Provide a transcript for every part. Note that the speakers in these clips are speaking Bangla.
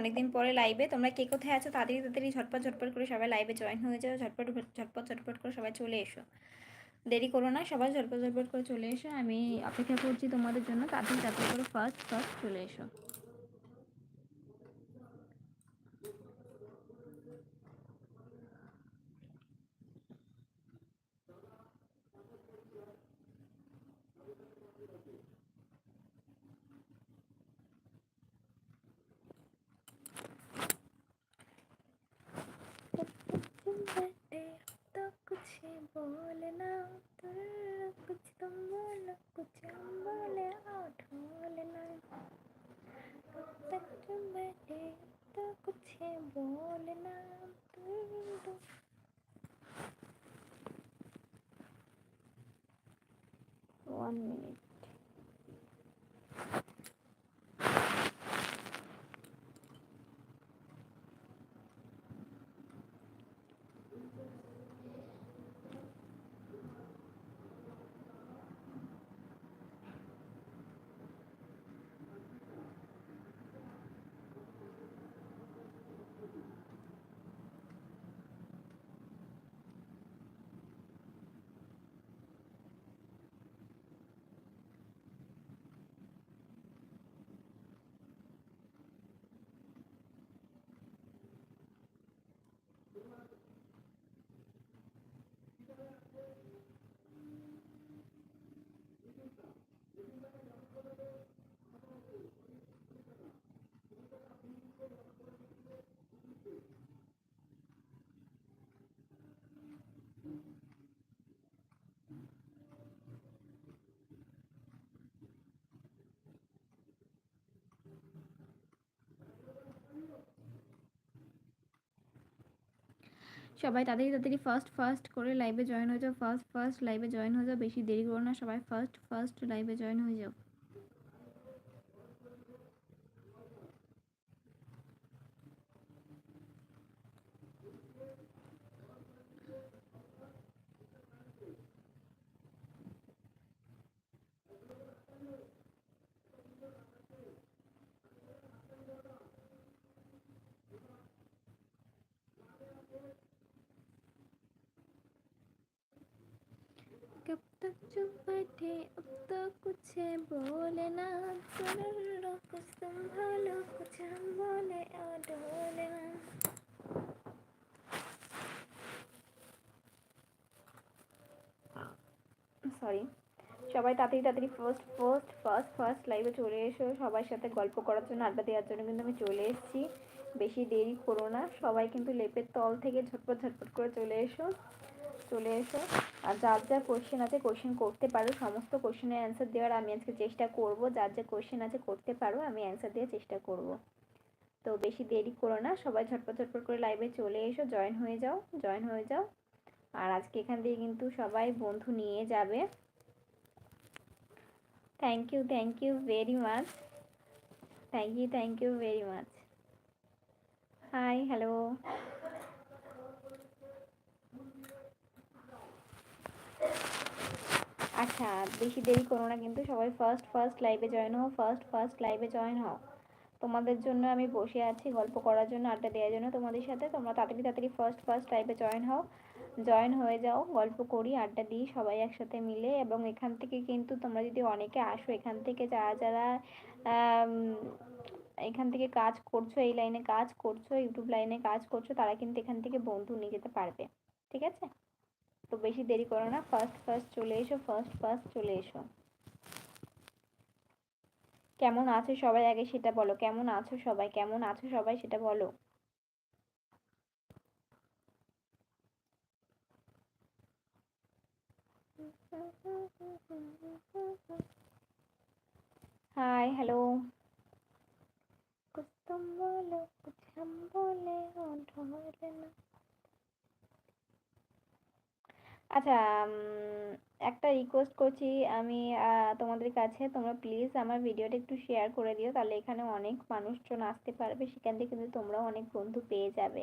অনেকদিন পরে লাইভে তোমরা কে কোথায় আছো তাড়াতাড়ি তাড়াতাড়ি, ঝটপট ঝটপট করে সবাই লাইভে জয়েন হয়ে যাও। ঝটপট ঝটপট ঝটপট করে সবাই চলে এসো। দেরি করো না, সবাই ঝটপট ঝটপট করে চলে এসো। আমি অপেক্ষা করছি তোমাদের জন্য। তাড়াতাড়ি তাড়াতাড়ি করে ফার্স্ট ফার্স্ট চলে এসো। बोलना कुछ तुम बोलो कुछ हम बोले बोलना ढोलना। तक बैठे तो कुछ बोलना। সবাই তাড়াতাড়ি তাড়াতাড়ি ফার্স্ট ফার্স্ট করে লাইভে জয়েন হয়ে যাও ফার্স্ট ফার্স্ট লাইভে জয়েন হয়ে যাও, বেশি দেরি করো না, সবাই ফার্স্ট ফার্স্ট লাইভে জয়েন হয়ে যাও। चुप बैठे अब तो कुछ बोले ना सुनो कुछ संभालो कुछ हम बोले और डोले ना সরি সবাই তাড়াতাড়ি তাড়াতাড়ি ফার্স্ট ফার্স্ট ফার্স্ট ফার্স্ট লাইভে চলে এসো সবার সাথে গল্প করার জন্য আড্ডা দেওয়ার জন্য কিন্তু আমি চলে এসেছি বেশি দেরি করো না সবাই কিন্তু লেপের তল থেকে ঝটপট ঝটপট করে চলে এসো চলে এসো। আর যার যা কোশ্চেন আছে কোশ্চেন করতে পারো। সমস্ত কোশ্চেনের অ্যান্সার দেওয়ার আমি আজকে চেষ্টা করব। যার যা কোশ্চেন আছে, করতে পারো। আমি অ্যান্সার দেওয়ার চেষ্টা করব। তো বেশি দেরি করো না। সবাই ঝটপট ঝটপট করে লাইভে চলে এসো। জয়েন হয়ে যাও। জয়েন হয়ে যাও। আর আজকে এখান থেকে কিন্তু সবাই বন্ধু নিয়ে যাবে। Thank you thank you very much thank you thank you very much hi hello আচ্ছা বেশি দেরি করো না কিন্তু, সবাই ফার্স্ট ফার্স্ট লাইভে জয়েন হও ফার্স্ট ফার্স্ট লাইভে জয়েন হও। তোমাদের জন্য আমি বসে আছি গল্প করার জন্য, আড্ডা দেওয়ার জন্য তোমাদের সাথে। তোমরা তাড়াতাড়ি তাড়াতাড়ি ফার্স্ট ফার্স্ট লাইভে জয়েন হও। জয়েন হয়ে যাও, গল্প করি, আড্ডা দিই, সবাই একসাথে মিলে। এবং এখান থেকে কিন্তু তোমরা যদি অনেকে আসো, এখান থেকে যারা যারা এখান থেকে কাজ করছ, এই লাইনে কাজ করছ ইউটিউব লাইনে কাজ করছ, তারা কিন্তু এখান থেকে বন্ধু নিয়ে যেতে পারবে। ঠিক আছে? তো বেশি দেরি করো না ফার্স্ট ফার্স্ট চলে এসো ফার্স্ট ফার্স্ট চলে এসো কেমন আছো সবাই আগে সেটা বলো কেমন আছো সবাই কেমন আছো সবাই সেটা বলো हाय हेलो कुछ तुम बोलो कुछ हम बोले और ढोले আচ্ছা একটা রিকোয়েস্ট করছি আমি তোমাদের কাছে তোমরা প্লিজ আমার ভিডিওটা একটু শেয়ার করে দিও তাহলে এখানে অনেক মানুষজন আসতে পারবে সেখান থেকে কিন্তু তোমরাও অনেক বন্ধু পেয়ে যাবে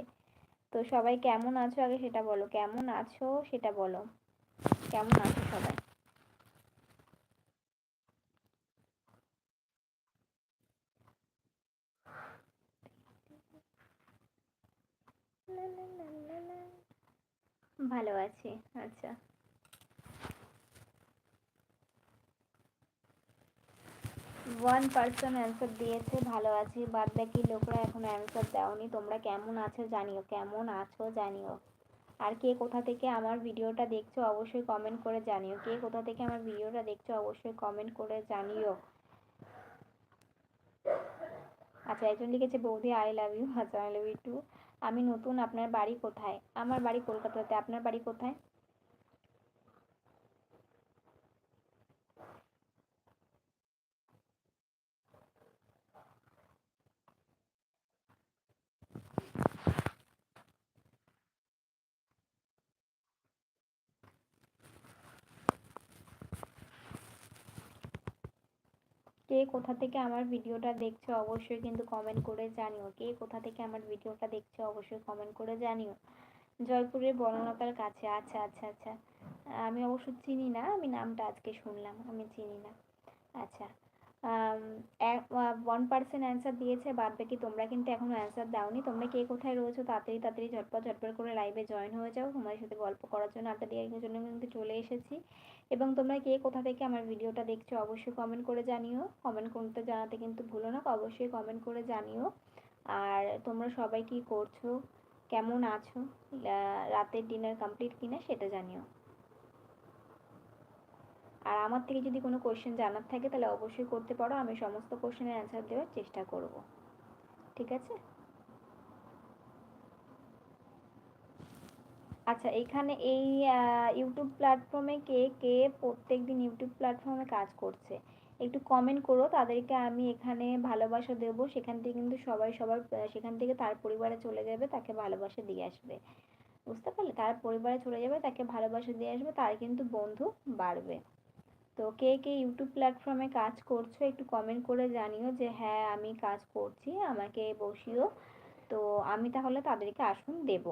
তো সবাই কেমন আছো আগে সেটা বলো কেমন আছো সেটা বলো কেমন আছো সবাই ভালো আছি আচ্ছা। ওয়ান পার্সন অ্যান্সার দিয়েছে, ভালো আছি, বাদ বাকি লোকরা এখনও অ্যান্সার দাওনি। তোমরা কেমন আছো জানিও, কেমন আছো জানিও। আর কে কোথা থেকে আমার ভিডিওটা দেখছ অবশ্যই কমেন্ট করে জানিও। কে কোথা থেকে আমার ভিডিওটা দেখছ অবশ্যই কমেন্ট করে জানিও। আচ্ছা একজন লিখেছে, বৌদি আই লাভ ইউ আচ্ছা আই লাভ ইউ টু আমি নতুন আপনার বাড়ি কোথায়? আমার বাড়ি কলকাতাতে আপনার বাড়ি কোথায়? কে কোথা থেকে আমার ভিডিওটা দেখছ অবশ্যই কিন্তু কমেন্ট করে জানিও। কে কোথা থেকে আমার ভিডিওটা দেখছ অবশ্যই কমেন্ট করে জানিও। জয়পুরের বনলতার কাছে। আচ্ছা আচ্ছা আচ্ছা। আমি অবশ্য চিনি না, আমি নামটা আজকে শুনলাম, আমি চিনি না। আচ্ছা ওয়ান পার্সেন্ট অ্যান্সার দিয়েছে, বাদ বাকি তোমরা কিন্তু এখনও অ্যান্সার দাওনি। তোমরা কে কোথায় রয়েছো, তাড়াতাড়ি তাড়াতাড়ি, ঝটপট ঝটপট করে লাইভে জয়েন হয়ে যাও। তোমাদের সাথে গল্প করার জন্য, আড্ডা দেওয়ার জন্য কিন্তু চলে এসেছি। এবং তোমরা কে কোথা থেকে আমার ভিডিওটা দেখছ অবশ্যই কমেন্ট করে জানিও। কমেন্ট করতে জানাতে কিন্তু ভুলো না, অবশ্যই কমেন্ট করে জানিও। আর তোমরা সবাই কি করছ? কেমন আছো? রাতের ডিনার কমপ্লিট কিনা সেটা জানিও। আর আমার থেকে যদি কোনো কোয়েশ্চেন জানার থাকে তাহলে অবশ্যই করতে পারো, আমি সমস্ত কোশ্চেনের অ্যান্সার দেওয়ার চেষ্টা করব। ঠিক আছে? আচ্ছা এখানে এই ইউটিউব প্ল্যাটফর্মে কে কে প্রত্যেক দিন ইউটিউব প্ল্যাটফর্মে কাজ করছে। একটু কমেন্ট করো, তাদেরকে আমি এখানে ভালোবাসা দেবো। সেখান থেকে কিন্তু সবাই সবার সেখান থেকে তার পরিবারে চলে যাবে, তাকে ভালোবাসা দিয়ে আসবে। বুঝতে পারলে? তার পরিবারে চলে যাবে, তাকে ভালোবাসা দিয়ে আসবে, তার কিন্তু বন্ধু বাড়বে। তো কে কে ইউটিউব প্ল্যাটফর্মে কাজ করছ, একটু কমেন্ট করে জানিও যে হ্যাঁ আমি কাজ করছি, আমাকে বসিও। তো আমি তাহলে তাদেরকে আসন দেব।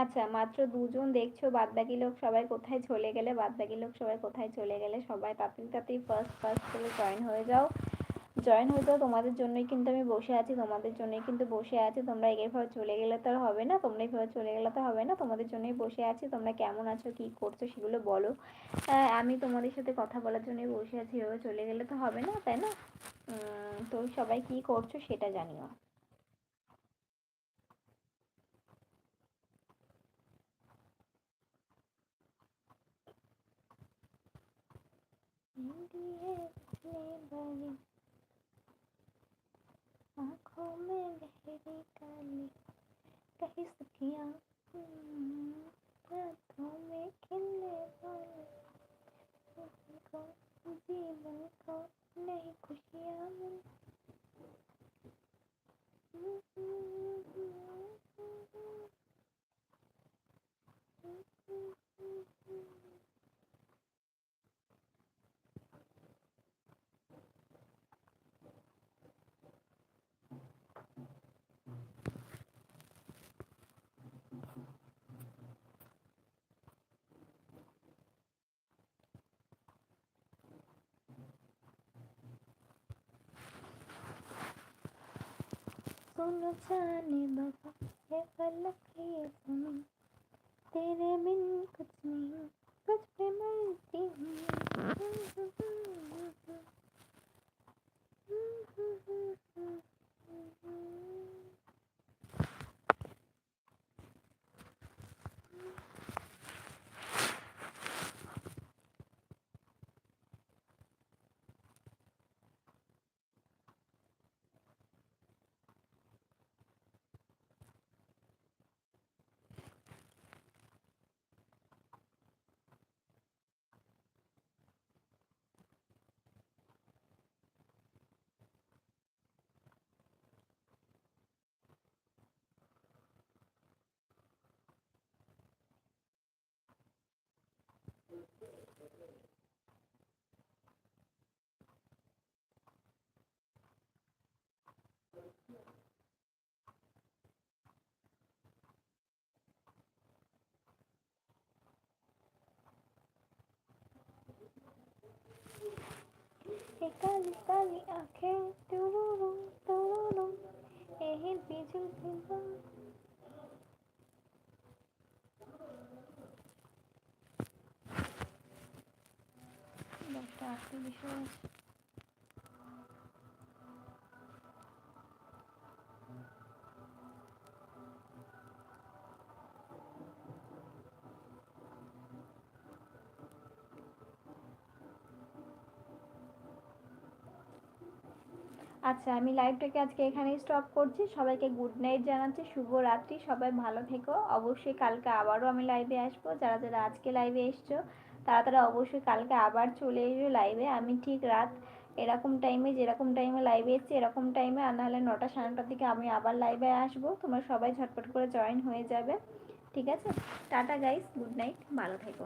আচ্ছা মাত্র দুজন দেখছ বাদ বাকি লোক সবাই কোথায় চলে গেলে? বাদ বাকি লোক সবাই কোথায় চলে গেলে? সবাই তাড়াতাড়ি তাড়াতাড়ি ফার্স্ট ফার্স্ট করে জয়েন হয়ে যাও। জয়েন হতেও তোমাদের জন্যই কিন্তু আমি বসে আছি, তোমাদের জন্যই কিন্তু বসে আছি। তোমরা এইভাবে চলে গেলে তো আর হবে না, তোমরা এইভাবে চলে গেলে তো হবে না, তোমাদের জন্যই বসে আছি। তোমরা কেমন আছো, কী করছ সেগুলো বলো। আমি তোমাদের সাথে কথা বলার জন্যই বসে আছি, এভাবে চলে গেলে তো হবে না, তাই না? তো সবাই কী করছ সেটা জানিও। को जीवन को नहीं खुशियाँ मिल सुन जाने बाबा ये पलक ये तेरे बिन কালি কালি আখে তুরুরু তুরুরু এহি বিজুল ভিলবা একটা বিষয় আছে। আচ্ছা আমি লাইভটাকে আজকে এখানেই স্টপ করছি। সবাইকে গুড নাইট জানাচ্ছি, শুভ রাত্রি, সবাই ভালো থেকো। অবশ্যই কালকে আবারও আমি লাইভে আসব। যারা যারা আজকে লাইভে এসছো, তারা তারা অবশ্যই কালকে আবার চলে এসো লাইভে আমি ঠিক রাত এরকম টাইমে যেরকম টাইমে লাইভে এসছি, এরকম টাইমে আর নাহলে নটা সাড়ে নটার দিকে আমি আবার লাইভে আসব। তোমরা সবাই ঝটপট করে জয়েন হয়ে যাবে। ঠিক আছে? টাটা গাইস গুড নাইট ভালো থেকো।